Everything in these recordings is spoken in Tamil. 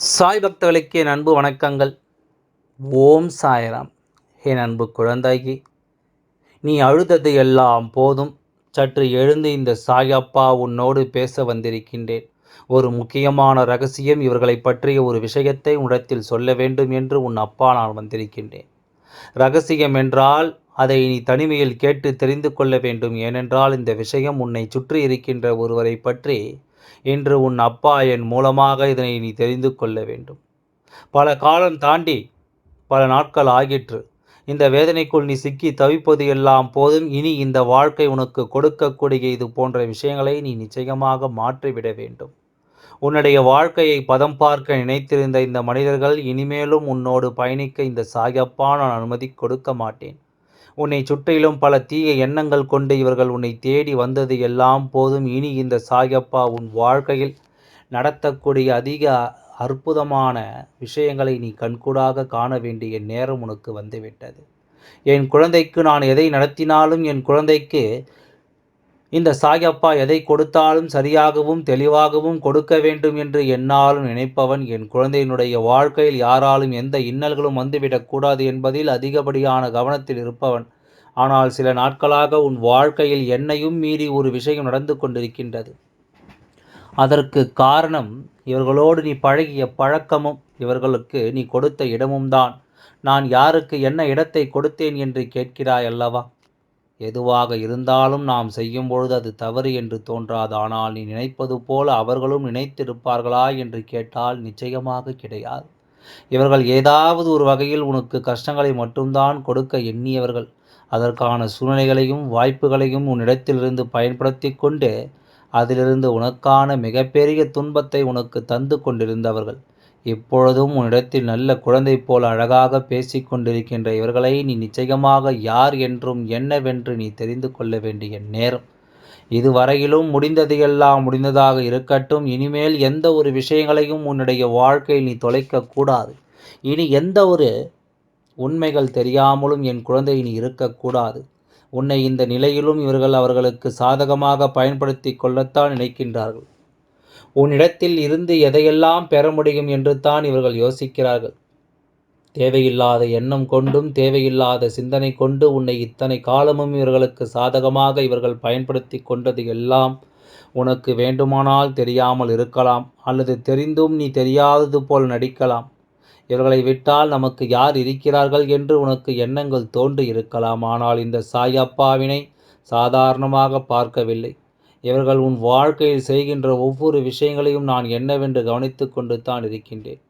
சாய் பக்தர்களுக்கு என் அன்பு வணக்கங்கள். ஓம் சாய்ராம். என் அன்பு குழந்தைக்கு நீ அழுதது எல்லாம் போதும். சற்று எழுந்து இந்த சாயப்பா உன்னோடு பேச வந்திருக்கின்றேன். ஒரு முக்கியமான ரகசியம் இவர்களை பற்றிய ஒரு விஷயத்தை உடத்தில் சொல்ல வேண்டும் என்று உன் அப்பா நான் வந்திருக்கின்றேன். ரகசியம் என்றால் அதை நீ தனிமையில் கேட்டு தெரிந்து கொள்ள வேண்டும். ஏனென்றால் இந்த விஷயம் உன்னை சுற்றி இருக்கின்ற ஒருவரை பற்றி இன்று உன் அப்பா என் மூலமாக இதனை நீ தெரிந்து கொள்ள வேண்டும். பல காலம் தாண்டி பல நாட்கள் ஆகிற்று. இந்த வேதனைக்குள் நீ சிக்கி தவிப்பது எல்லாம் போதும். இனி இந்த வாழ்க்கை உனக்கு கொடுக்கக்கூடிய இது போன்ற விஷயங்களை நீ நிச்சயமாக மாற்றிவிட வேண்டும். உன்னுடைய வாழ்க்கையை பதம் பார்க்க நினைத்திருந்த இந்த மனிதர்கள் இனிமேலும் உன்னோடு பயணிக்க இந்த சாயப்பா நான் அனுமதி கொடுக்க மாட்டேன். உன்னை சுற்றிலும் பல தீய எண்ணங்கள் கொண்டு இவர்கள் உன்னை தேடி வந்தது எல்லாம் போதும். இனி இந்த சாயப்பா உன் வாழ்க்கையில் நடத்தக்கூடிய அதிக அற்புதமான விஷயங்களை நீ கண்கூடாக காண வேண்டிய நேரம் உனக்கு வந்துவிட்டது. என் குழந்தைக்கு நான் எதை நடத்தினாலும் என் குழந்தைக்கு இந்த சாயப்பா எதை கொடுத்தாலும் சரியாகவும் தெளிவாகவும் கொடுக்க வேண்டும் என்று என்னாலும் நினைப்பவன் என் குழந்தையினுடைய வாழ்க்கையில் யாராலும் எந்த இன்னல்களும் வந்துவிடக்கூடாது என்பதில் அதிகப்படியான கவனத்தில் இருப்பவன். ஆனால் சில நாட்களாக உன் வாழ்க்கையில் என்னையும் மீறி ஒரு விஷயம் நடந்து கொண்டிருக்கின்றது. அதற்கு காரணம் இவர்களோடு நீ பழகிய பழக்கமும் இவர்களுக்கு நீ கொடுத்த இடமும் தான் நான் யாருக்கு என்ன இடத்தை கொடுத்தேன் என்று கேட்கிறாய் அல்லவா? எதுவாக இருந்தாலும் நாம் செய்யும் பொழுது அது தவறு என்று தோன்றாது. ஆனால் நீ நினைப்பது போல அவர்களும் நினைத்திருப்பார்களா என்று கேட்டால் நிச்சயமாக கிடையாது. இவர்கள் ஏதாவது ஒரு வகையில் உனக்கு கஷ்டங்களை மட்டும்தான் கொடுக்க எண்ணியவர்கள். அதற்கான சூழ்நிலைகளையும் வாய்ப்புகளையும் உன்னிடத்திலிருந்து பயன்படுத்தி கொண்டு அதிலிருந்து உனக்கான மிகப்பெரிய துன்பத்தை உனக்கு தந்து கொண்டிருந்தவர்கள். இப்பொழுதும் உன்னிடத்தில் நல்ல குழந்தை போல் அழகாக பேசிக் கொண்டிருக்கின்ற இவர்களை நீ நிச்சயமாக யார் என்றும் என்னவென்று நீ தெரிந்து கொள்ள வேண்டிய நேரம். இதுவரையிலும் முடிந்தது எல்லாம் முடிந்ததாக இருக்கட்டும். இனிமேல் எந்த ஒரு விஷயங்களையும் உன்னுடைய வாழ்க்கையில் நீ தொலைக்கக்கூடாது இனி எந்த ஒரு உண்மைகள் தெரியாமலும் என் குழந்தை நீ இருக்கக்கூடாது உன்னை இந்த நிலையிலும் இவர்கள் அவர்களுக்கு சாதகமாக பயன்படுத்தி கொள்ளத்தான் நினைக்கின்றார்கள். உன்னிடத்தில் இருந்து எதையெல்லாம் பெற முடியும் என்று தான் இவர்கள் யோசிக்கிறார்கள். தேவையில்லாத எண்ணம் கொண்டும் தேவையில்லாத சிந்தனை கொண்டு உன்னை இத்தனை காலமும் இவர்களுக்கு சாதகமாக இவர்கள் பயன்படுத்தி கொண்டது எல்லாம் உனக்கு வேண்டுமானால் தெரியாமல் இருக்கலாம் அல்லது தெரிந்தும் நீ தெரியாதது போல் நடிக்கலாம். இவர்களை விட்டால் நமக்கு யார் இருக்கிறார்கள் என்று உனக்கு எண்ணங்கள் தோன்றி இருக்கலாம். ஆனால் இந்த சாயப்பாவினை சாதாரணமாக பார்க்கவில்லை. இவர்கள் உன் வாழ்க்கையில் செய்கின்ற ஒவ்வொரு விஷயங்களையும் நான் என்னவென்று கவனித்து கொண்டு தான் இருக்கின்றேன்.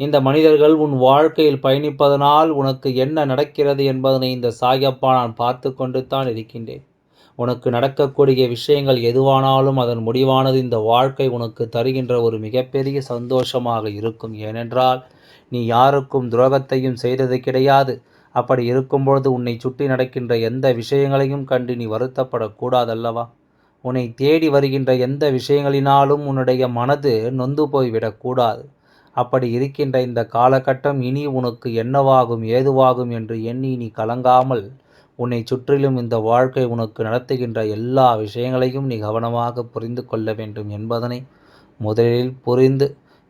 இந்த மனிதர்கள் உன் வாழ்க்கையில் பயணிப்பதனால் உனக்கு என்ன நடக்கிறது என்பதனை இந்த சாயப்பா நான் பார்த்து கொண்டு தான் இருக்கின்றேன். உனக்கு நடக்கக்கூடிய விஷயங்கள் எதுவானாலும் அதன் முடிவானது இந்த வாழ்க்கை உனக்கு தருகின்ற ஒரு மிகப்பெரிய சந்தோஷமாக இருக்கும். ஏனென்றால் நீ யாருக்கும் துரோகத்தையும் செய்தது கிடையாது. அப்படி இருக்கும்பொழுது உன்னை சுற்றி நடக்கின்ற எந்த விஷயங்களையும் கண்டு நீ வருத்தப்படக்கூடாதல்லவா? உன்னை தேடி வருகின்ற எந்த விஷயங்களினாலும் உன்னுடைய மனது நொந்து போய்விடக்கூடாது அப்படி இருக்கின்ற இந்த காலகட்டம் இனி உனக்கு என்னவாகும் ஏதுவாகும் என்று எண்ணி நீ கலங்காமல் உன்னை சுற்றிலும் இந்த வாழ்க்கை உனக்கு நடத்துகின்ற எல்லா விஷயங்களையும் நீ கவனமாக புரிந்து கொள்ள வேண்டும் என்பதனை முதலில் புரிந்து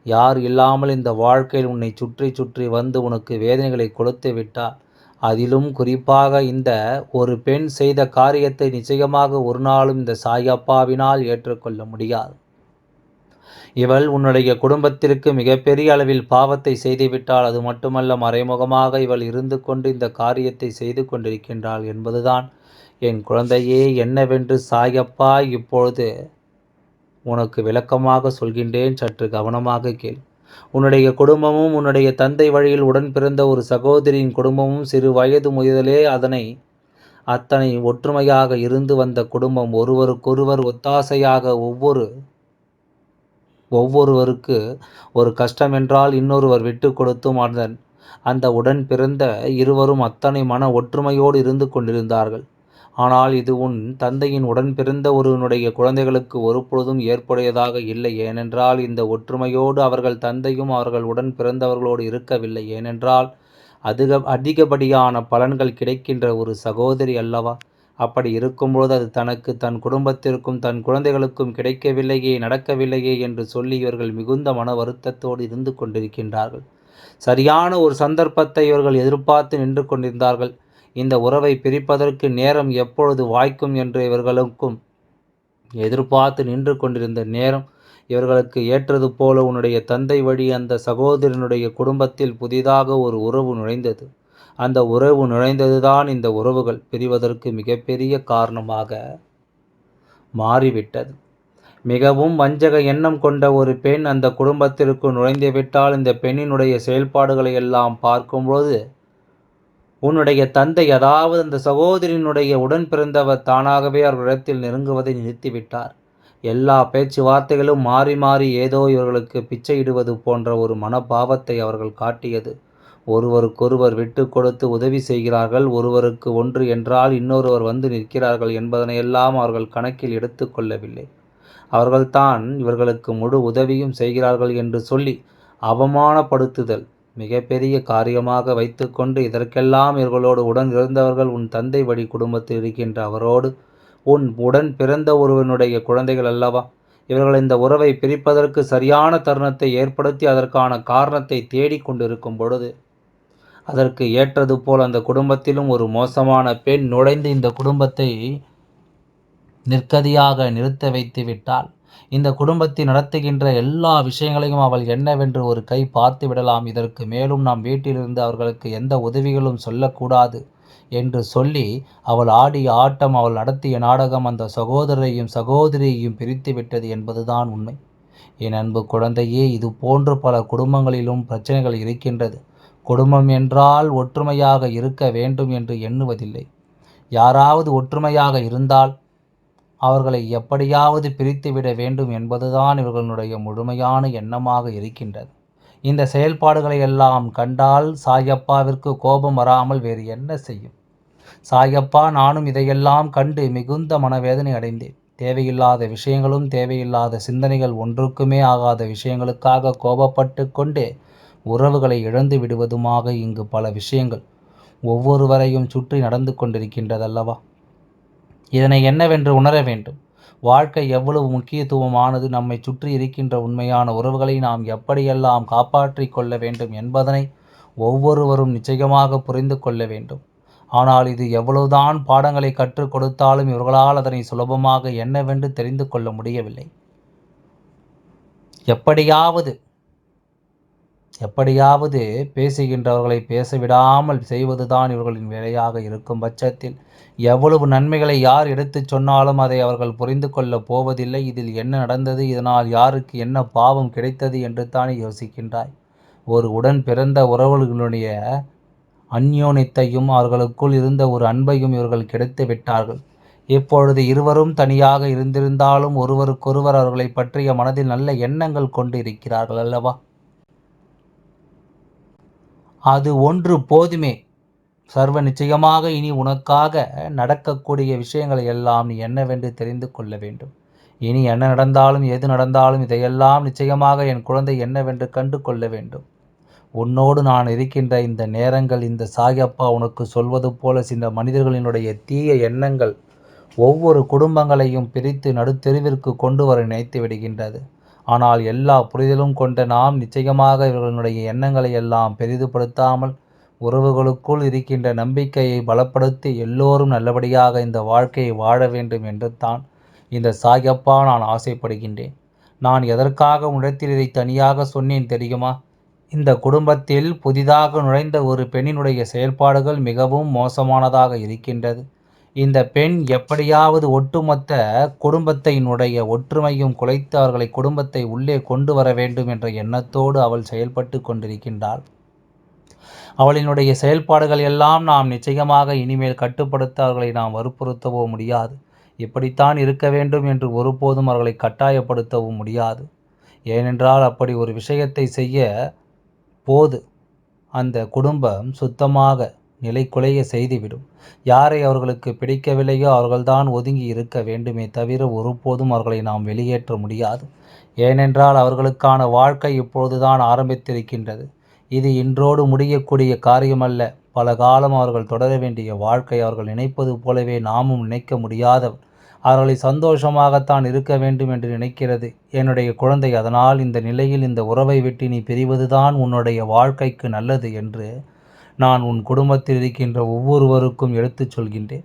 யார் இல்லாமல் இந்த வாழ்க்கையில் உன்னை சுற்றி சுற்றி வந்து உனக்கு வேதனைகளை கொடுத்து விட்டால் அதிலும் குறிப்பாக இந்த ஒரு பெண் செய்த காரியத்தை நிச்சயமாக ஒரு நாளும் இந்த சாயப்பாவினால் ஏற்றுக்கொள்ள முடியாது. இவள் உன்னுடைய குடும்பத்திற்கு மிகப்பெரிய அளவில் பாவத்தை செய்துவிட்டால் அது மட்டுமல்ல மறைமுகமாக இவள் இருந்து கொண்டு இந்த காரியத்தை செய்து கொண்டிருக்கின்றாள் என்பதுதான் என் குழந்தையே. என்னவென்று சாயப்பா இப்பொழுது உனக்கு விளக்கமாக சொல்கின்றேன் சற்று கவனமாக கேள். உன்னுடைய குடும்பமும் உன்னுடைய தந்தை வழியில் உடன் பிறந்த ஒரு சகோதரியின் குடும்பமும் சிறு வயது முதலே அதனை அத்தனை ஒற்றுமையாக இருந்து வந்த குடும்பம் ஒருவருக்கொருவர் ஒத்தாசையாக ஒவ்வொரு ஒவ்வொருவருக்கு ஒரு கஷ்டம் என்றால் இன்னொருவர் விட்டு கொடுத்தும் அந்த அந்த உடன் பிறந்த இருவரும் அத்தனை மன ஒற்றுமையோடு இருந்து கொண்டிருந்தார்கள். ஆனால் இது உன் தந்தையின் உடன் பிறந்த ஒருவனுடைய குழந்தைகளுக்கு ஒருபொழுதும் ஏற்புடையதாக இல்லை. ஏனென்றால் இந்த ஒற்றுமையோடு அவர்கள் தந்தையும் அவர்கள் உடன் பிறந்தவர்களோடு இருக்கவில்லை. ஏனென்றால் அதிக அதிகப்படியான பலன்கள் கிடைக்கின்ற ஒரு சகோதரி அல்லவா? அப்படி இருக்கும்போது அது தனக்கு தன் குடும்பத்திற்கும் தன் குழந்தைகளுக்கும் கிடைக்கவில்லையே நடக்கவில்லையே என்று சொல்லி இவர்கள் மிகுந்த மன வருத்தத்தோடு இருந்து கொண்டிருக்கின்றார்கள். சரியான ஒரு சந்தர்ப்பத்தை இவர்கள் எதிர்பார்த்து நின்று கொண்டிருந்தார்கள். இந்த உறவை பிரிப்பதற்கு நேரம் எப்பொழுது வாய்க்கும் என்று இவர்களுக்கும் எதிர்பார்த்து நின்று கொண்டிருந்த நேரம் இவர்களுக்கு ஏற்றது போல உன்னுடைய தந்தை வழி அந்த சகோதரனுடைய குடும்பத்தில் புதிதாக ஒரு உறவு நுழைந்தது. அந்த உறவு நுழைந்ததுதான் இந்த உறவுகள் பிரிவதற்கு மிகப்பெரிய காரணமாக மாறிவிட்டது. மிகவும் வஞ்சக எண்ணம் கொண்ட ஒரு பெண் அந்த குடும்பத்திற்கு நுழைந்துவிட்டால் இந்த பெண்ணினுடைய செயல்பாடுகளை எல்லாம் பார்க்கும்போது உன்னுடைய தந்தை அதாவது அந்த சகோதரினுடைய உடன் பிறந்தவர் தானாகவே அவர்களிடத்தில் நெருங்குவதை நிறுத்திவிட்டார். எல்லா பேச்சுவார்த்தைகளும் மாறி மாறி ஏதோ இவர்களுக்கு பிச்சையிடுவது போன்ற ஒரு மனபாவத்தை அவர்கள் காட்டியது. ஒருவருக்கொருவர் விட்டு கொடுத்து உதவி செய்கிறார்கள் ஒருவருக்கு ஒன்று என்றால் இன்னொருவர் வந்து நிற்கிறார்கள் என்பதனையெல்லாம் அவர்கள் கணக்கில் எடுத்துக்கொள்ளவில்லை அவர்கள்தான் இவர்களுக்கு முழு உதவியும் செய்கிறார்கள் என்று சொல்லி அவமானப்படுத்துதல் மிகப்பெரிய காரியமாக வைத்துக்கொண்டு இதற்கெல்லாம் இவர்களோடு உடன் இருந்தவர்கள் உன் தந்தை வழி குடும்பத்தில் இருக்கின்ற அவரோடு உன் உடன் பிறந்த ஒருவனுடைய குழந்தைகள் அல்லவா? இவர்கள் இந்த உறவை பிரிப்பதற்கு சரியான தருணத்தை ஏற்படுத்தி அதற்கான காரணத்தை தேடிக்கொண்டிருக்கும் பொழுது அதற்கு ஏற்றது போல் அந்த குடும்பத்திலும் ஒரு மோசமான பெண் நுழைந்து இந்த குடும்பத்தை நிற்கதியாக நிறுத்த வைத்து விட்டால் இந்த குடும்பத்தை நடத்துகின்ற எல்லா விஷயங்களையும் அவள் என்னவென்று ஒரு கை பார்த்து விடலாம் இதற்கு மேலும் நாம் வீட்டிலிருந்து அவர்களுக்கு எந்த உதவிகளும் சொல்லக்கூடாது என்று சொல்லி அவள் ஆடிய ஆட்டம் அவள் நடத்திய நாடகம் அந்த சகோதரரையும் சகோதரியையும் பிரித்து விட்டது என்பதுதான் உண்மை. என் அன்பு குழந்தையே இது போன்று பல குடும்பங்களிலும் பிரச்சனைகள் இருக்கின்றது. குடும்பம் என்றால் ஒற்றுமையாக இருக்க வேண்டும் என்று எண்ணுவதில்லை. யாராவது ஒற்றுமையாக இருந்தால் அவர்களை எப்படியாவது பிரித்துவிட வேண்டும் என்பதுதான் இவர்களுடைய முழுமையான எண்ணமாக இருக்கின்றது. இந்த செயல்பாடுகளை எல்லாம் கண்டால் சாயப்பாவிற்கு கோபம் வராமல் வேறு என்ன செய்யும்? சாயப்பா நானும் இதையெல்லாம் கண்டு மிகுந்த மனவேதனை அடைந்தேன். தேவையில்லாத விஷயங்களும் தேவையில்லாத சிந்தனைகள் ஒன்றுக்குமே ஆகாத விஷயங்களுக்காக கோபப்பட்டு கொண்டே உறவுகளை இழந்து விடுவதுமாக இங்கு பல விஷயங்கள் ஒவ்வொருவரையும் சுற்றி நடந்து கொண்டிருக்கின்றதல்லவா? இதனை என்னவென்று உணர வேண்டும். வாழ்க்கை எவ்வளவு முக்கியத்துவமானது நம்மை சுற்றி இருக்கின்ற உண்மையான உறவுகளை நாம் எப்படியெல்லாம் காப்பாற்றி கொள்ள வேண்டும் என்பதனை ஒவ்வொருவரும் நிச்சயமாக புரிந்து கொள்ள வேண்டும். ஆனால் இது எவ்வளவுதான் பாடங்களை கற்றுக் கொடுத்தாலும் இவர்களால் அதனை சுலபமாக என்னவென்று தெரிந்து கொள்ள முடியவில்லை. எப்படியாவது எப்படியாவது பேசுகின்றவர்களை பேசவிடாமல் செய்வதுதான் இவர்களின் வேலையாக இருக்கும் பட்சத்தில். எவ்வளவு நன்மைகளை யார் எடுத்துச் சொன்னாலும் அதை அவர்கள் புரிந்து கொள்ளப் போவதில்லை. இதில் என்ன நடந்தது? இதனால் யாருக்கு என்ன பாவம் கிடைத்தது என்று தானே யோசிக்கின்றாய். ஒரு உடன் பிறந்த உறவுகளுடைய அந்யோனித்தையும் அவர்களுக்குள் இருந்த ஒரு அன்பையும் இவர்கள் கிடைத்து விட்டார்கள். இப்பொழுது இருவரும் தனியாக இருந்திருந்தாலும் ஒருவருக்கொருவர் அவர்களை பற்றிய மனதில் நல்ல எண்ணங்கள் கொண்டு இருக்கிறார்கள் அல்லவா? அது ஒன்று போதுமே. சர்வ நிச்சயமாக இனி உனக்காக நடக்கக்கூடிய விஷயங்களை எல்லாம் நீ என்னவென்று தெரிந்து கொள்ள வேண்டும். இனி என்ன நடந்தாலும் எது நடந்தாலும் இதையெல்லாம் நிச்சயமாக என் குழந்தை என்னவென்று கண்டு கொள்ள வேண்டும். உன்னோடு நான் இருக்கின்ற இந்த நேரங்கள் இந்த சாயப்பா உனக்கு சொல்வது போல சில மனிதர்களினுடைய தீய எண்ணங்கள் ஒவ்வொரு குடும்பங்களையும் பிரித்து நடுத்தெருவிற்கு கொண்டு வர நினைத்து விடுகின்றது. ஆனால் எல்லா புரிதலும் கொண்ட நாம் நிச்சயமாக இவர்களுடைய எண்ணங்களை எல்லாம் பெரிதுபடுத்தாமல் உறவுகளுக்குள் இருக்கின்ற நம்பிக்கையை பலப்படுத்தி எல்லோரும் நல்லபடியாக இந்த வாழ்க்கையை வாழ வேண்டும் என்று தான் இந்த சாயப்பா நான் ஆசைப்படுகின்றேன். நான் எதற்காக உடத்தில் இதை தனியாக சொன்னேன் தெரியுமா? இந்த குடும்பத்தில் புதிதாக நுழைந்த ஒரு பெண்ணினுடைய செயல்பாடுகள் மிகவும் மோசமானதாக இருக்கின்றது. இந்த பெண் எப்படியாவது ஒட்டுமொத்த குடும்பத்தினுடைய ஒற்றுமையும் குலைத்து அவர்களை குடும்பத்தை உள்ளே கொண்டு வர வேண்டும் என்ற எண்ணத்தோடு அவள் செயல்பட்டு கொண்டிருக்கின்றாள். அவளினுடைய செயல்பாடுகள் எல்லாம் நாம் நிச்சயமாக இனிமேல் கட்டுப்படுத்த அவர்களை நாம் வற்புறுத்தவோ முடியாது. இப்படித்தான் இருக்க வேண்டும் என்று ஒருபோதும் அவர்களை கட்டாயப்படுத்தவும் முடியாது. ஏனென்றால் அப்படி ஒரு விஷயத்தை செய்ய போது அந்த குடும்பம் சுத்தமாக நிலை குலைய செய்துவிடும். யாரை அவர்களுக்கு பிடிக்கவில்லையோ அவர்கள்தான் ஒதுங்கி இருக்க வேண்டுமே தவிர ஒருபோதும் அவர்களை நாம் வெளியேற்ற முடியாது. ஏனென்றால் அவர்களுக்கான வாழ்க்கை இப்பொழுதுதான் ஆரம்பித்திருக்கின்றது. இது இன்றோடு முடியக்கூடிய காரியமல்ல. பல காலம் அவர்கள் தொடர வேண்டிய வாழ்க்கை அவர்கள் நினைப்பது போலவே நாமும் நினைக்க முடியாதவன். அவர்களை சந்தோஷமாகத்தான் இருக்க வேண்டும் என்று நினைக்கிறது. என்னுடைய குழந்தை அதனால் இந்த நிலையில் இந்த உறவை விட்டு நீ பிரிவதுதான் உன்னுடைய வாழ்க்கைக்கு நல்லது என்று நான் உன் குடும்பத்தில் இருக்கின்ற ஒவ்வொருவருக்கும் எடுத்துச் சொல்கின்றேன்.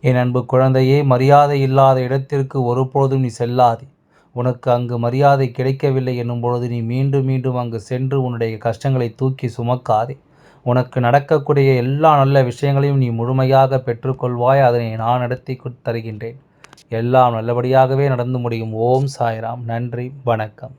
என் அன்பு குழந்தையே மரியாதை இல்லாத இடத்திற்கு ஒருபொழுதும் நீ செல்லாதே. உனக்கு அங்கு மரியாதை கிடைக்கவில்லை என்னும் பொழுது நீ மீண்டும் மீண்டும் அங்கு சென்று உன்னுடைய கஷ்டங்களை தூக்கி சுமக்காதே. உனக்கு நடக்கக்கூடிய எல்லா நல்ல விஷயங்களையும் நீ முழுமையாக பெற்றுக்கொள்வாய். அதனை நான் நடத்தி தருகின்றேன். எல்லாம் நல்லபடியாகவே நடந்து முடியும். ஓம் சாய்ராம். நன்றி. வணக்கம்.